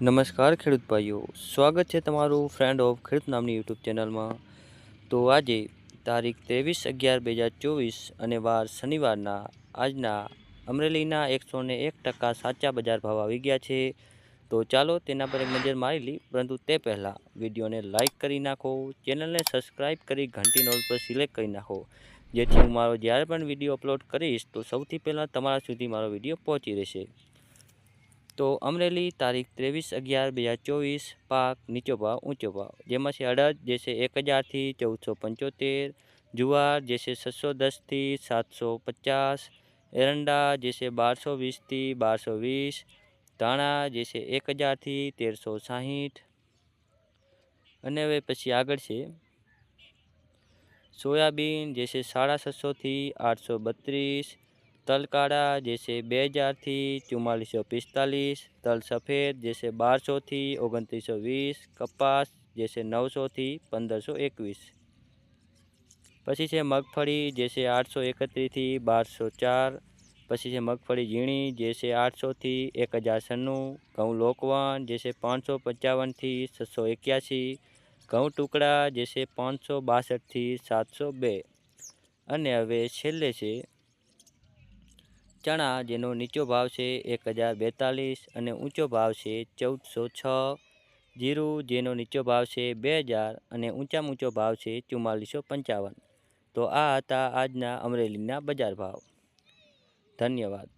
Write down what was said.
નમસ્કાર ખેડૂત ભાઈઓ, સ્વાગત છે તમારું ફ્રેન્ડ ઓફ ખેડૂત નામની યુટ્યુબ ચેનલમાં. તો આજે તારીખ ત્રેવીસ અગિયાર બે હજાર ચોવીસ અને વાર શનિવારના, આજના અમરેલીના એકસો ને એક ટકા સાચા બજાર ભાવ આવી ગયા છે. તો ચાલો તેના પર એક નજર મારી લઈ પરંતુ તે પહેલાં વિડીયોને લાઇક કરી નાખો, ચેનલને સબસ્ક્રાઈબ કરી ઘંટી નોલ પર સિલેક્ટ કરી નાખો. જેથી હું મારો જ્યારે પણ વીડિયો અપલોડ કરીશ, તો સૌથી પહેલાં તમારા સુધી મારો વીડિયો પહોંચી રહેશે. તો અમરેલી તારીખ ત્રેવીસ અગિયાર બે હજાર ચોવીસ, પાક નીચો ભાવ, ઊંચો ભાવ. જેમાંથી અડદ, જે છે એક હજારથી ચૌદસો પંચોતેર, જુવાર, જે છે છસો દસથી સાતસો પચાસ, એરંડા, જે છે બારસો વીસથી બારસો વીસ, ધાણા, જે છે એક હજારથી તેરસો સાહીઠ. અને હવે પછી આગળ છે. સોયાબીન, જે છે સાડા છસોથી આઠસો બત્રીસ તલ કાળા જે છે બે હજારથી ચુમ્માલીસો પિસ્તાલીસ. તલ સફેદ, જે છે બારસોથી ઓગણત્રીસો વીસ. કપાસ, જે છે નવસોથી પંદરસો એકવીસ. પછી છે મગફળી, જે છે આઠસો એકત્રીસથી બારસો ચાર. પછી છે મગફળી ઝીણી, જે છે આઠસોથી એક હજાર છન્નું. ઘઉં લોકવાન, જે છે પાંચસો પંચાવનથી છસો એક્યાસી. ઘઉં ટુકડા, જે છે પાંચસો બાસઠથી સાતસો બે. અને હવે છેલ્લે છે ચણા જેનો નીચો ભાવ છે એક હજાર બેતાલીસ અને ઊંચો ભાવ છે ચૌદસો છ. જીરું જેનો નીચો ભાવ છે બે હજાર અને ઊંચામાં ઊંચો ભાવ છે ચુમ્માલીસો પંચાવન. તો આ હતા આજના અમરેલીના બજાર ભાવ. ધન્યવાદ.